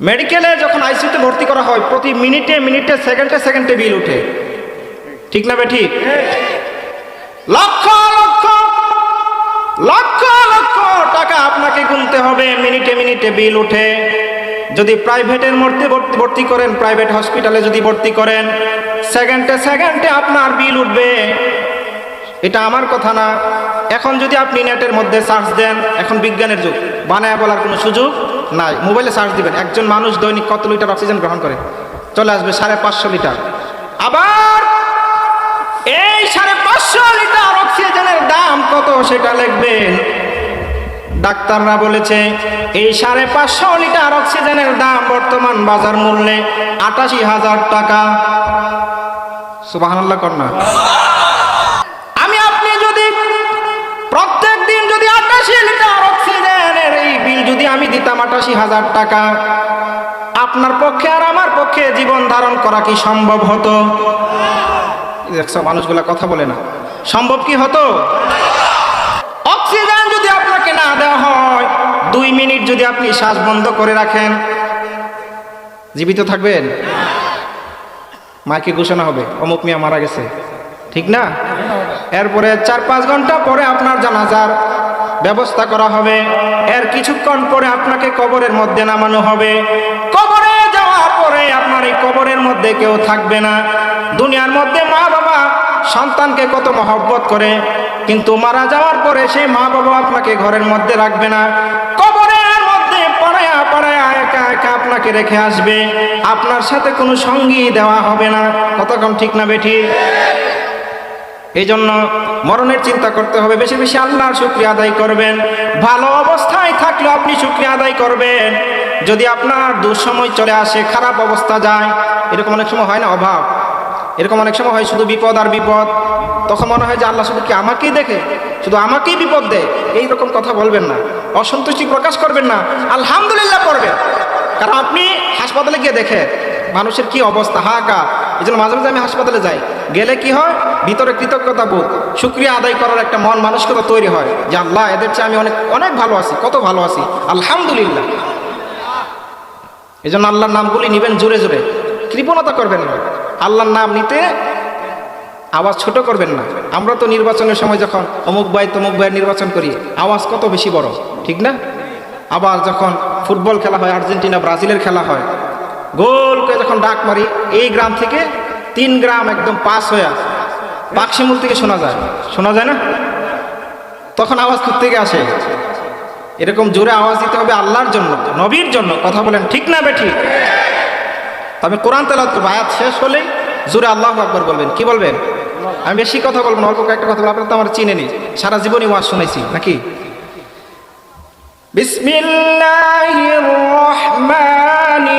মেডিকেলে যখন আইসিইউতে ভর্তি করা হয়, প্রতি মিনিটে মিনিটে, সেকেন্ডে সেকেন্ডে বিল উঠে। ঠিক না ঠিক? লক্ষ লক্ষ লক্ষ লক্ষ টাকা আপনাকে গুনতে হবে। মিনিটে মিনিটে বিল উঠে। যদি প্রাইভেটের মধ্যে ভর্তি করেন, প্রাইভেট হসপিটালে যদি ভর্তি করেন, সেকেন্ডে সেকেন্ডে আপনার বিল উঠবে। এটা আমার কথা না। এখন যদি আপনি নেটের মধ্যে সার্চ দেন, এখন বিজ্ঞানের যুগ, বানায় বলার কোনো সুযোগ নাই, মোবাইলে সার্চ দিবেন। একজন মানুষ দৈনিক কত লিটার অক্সিজেন গ্রহণ করে? চলে আসবে সাড়ে পাঁচশো লিটার। আবার এই সাড়ে পাঁচশো লিটার অক্সিজেনের দাম কত সেটা লিখবেন। ডাক্তাররা বলেছে, এই সাড়ে পাঁচশো লিটার অক্সিজেনের দাম বর্তমান বাজার মূল্যে আটাশি হাজার টাকা। সুবাহান্লাহ কন্যা। দিতাম আটাশি হাজার টাকা। আপনার পক্ষে আর আমার পক্ষে জীবন ধারণ করা কি সম্ভব হতো? দেখছ মানুষগুলা কথা বলে না। সম্ভব কি হতো? অক্সিজেন যদি আপনাকে না দেওয়া হয়, দুই মিনিট যদি আপনি শ্বাস বন্ধ করে রাখেন, জীবিত থাকবেন? মাকে ঘোষণা হবে, অমুক মিয়া মারা গেছে। ঠিক না? এরপরে চার পাঁচ ঘণ্টা পরে আপনার জানাজার ব্যবস্থা করা হবে। এর কিছুক্ষণ পরে আপনাকে কবরের মধ্যে নামানো হবে। কবরে যাওয়ার পরে আপনার এই কবরের মধ্যে কেউ থাকবে না। দুনিয়ার মধ্যে মা বাবা সন্তানকে কত মহব্বত করে, কিন্তু মারা যাওয়ার পরে সেই মা বাবা আপনাকে ঘরের মধ্যে রাখবে না। কবরের মধ্যে পড়ায়া পড়ায়া একা একা আপনাকে রেখে আসবে। আপনার সাথে কোনো সঙ্গী দেওয়া হবে না। কতক্ষণ ঠিক না বেঠি এই জন্য মরণের চিন্তা করতে হবে। বেশি বেশি আল্লাহর শুক্রিয়া আদায় করবেন। ভালো অবস্থায় থাকলেও আপনি শুক্রিয়া আদায় করবেন। যদি আপনার দুঃসময় চলে আসে, খারাপ অবস্থা যায়, এরকম অনেক সময় হয় না অভাব? এরকম অনেক সময় হয় শুধু বিপদ আর বিপদ। তখন মনে হয় যে আল্লাহ শুধু কি আমাকেই দেখে? শুধু আমাকেই বিপদ দেয়? এইরকম কথা বলবেন না। অসন্তুষ্টি প্রকাশ করবেন না। আলহামদুলিল্লাহ করবেন। কারণ আপনি হাসপাতালে গিয়ে দেখে মানুষের কি অবস্থা, হাহাকার। এই জন্য মাঝে মাঝে আমি হাসপাতালে যাই। গেলে কি হয়? ভিতরে কৃতজ্ঞতা বোধ, শুক্রিয়া আদায় করার একটা মন মানসিকতা তৈরি হয় যে, আল্লাহ, এদের চেয়ে আমি অনেক অনেক ভালো আছি, কত ভালো আছি। আলহামদুলিল্লাহ। এই জন্য আল্লাহর নামগুলি নিবেন জোরে জোরে। কৃপণতা করবেন না। আল্লাহর নাম নিতে আওয়াজ ছোট করবেন না। আমরা তো নির্বাচনের সময় যখন অমুক ভাই, তমুক ভাইয়ের নির্বাচন করি, আওয়াজ কত বেশি বড়, ঠিক না? আবার যখন ফুটবল খেলা হয়, আর্জেন্টিনা, ব্রাজিলের খেলা হয়, গোল করে যখন ডাক মারি, এই গ্রাম থেকে তিন গ্রাম একদম পাস হয়ে পাকশিমুল থেকে শোনা যায়। শোনা যায় না? তখন আওয়াজ থেকে আসে। এরকম জোরে আওয়াজ দিতে হবে আল্লাহর জন্য, নবীর জন্য। কথা বলেন, ঠিক না বে ঠিক? তবে কোরআন করব। আয়াত শেষ হলেই জোরে আল্লাহ আকবর বলবেন। কি বলবেন? আমি বেশি কথা বলব না, অল্প কয়েকটা কথা বলব। আপনারা তো আমার চিনে নি সারা জীবনই ওয়াজ শুনেছি, নাকি? বিসমিল্লাহির রহমানির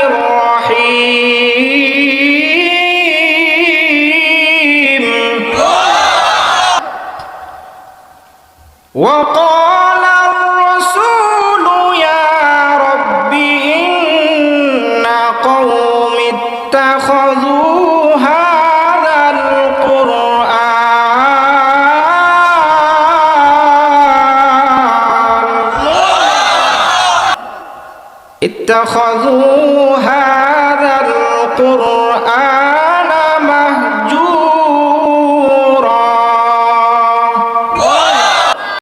وقال الرسول يا رب إن قوم اتخذوا هذا القرآن. اتخذوا هذا القرآن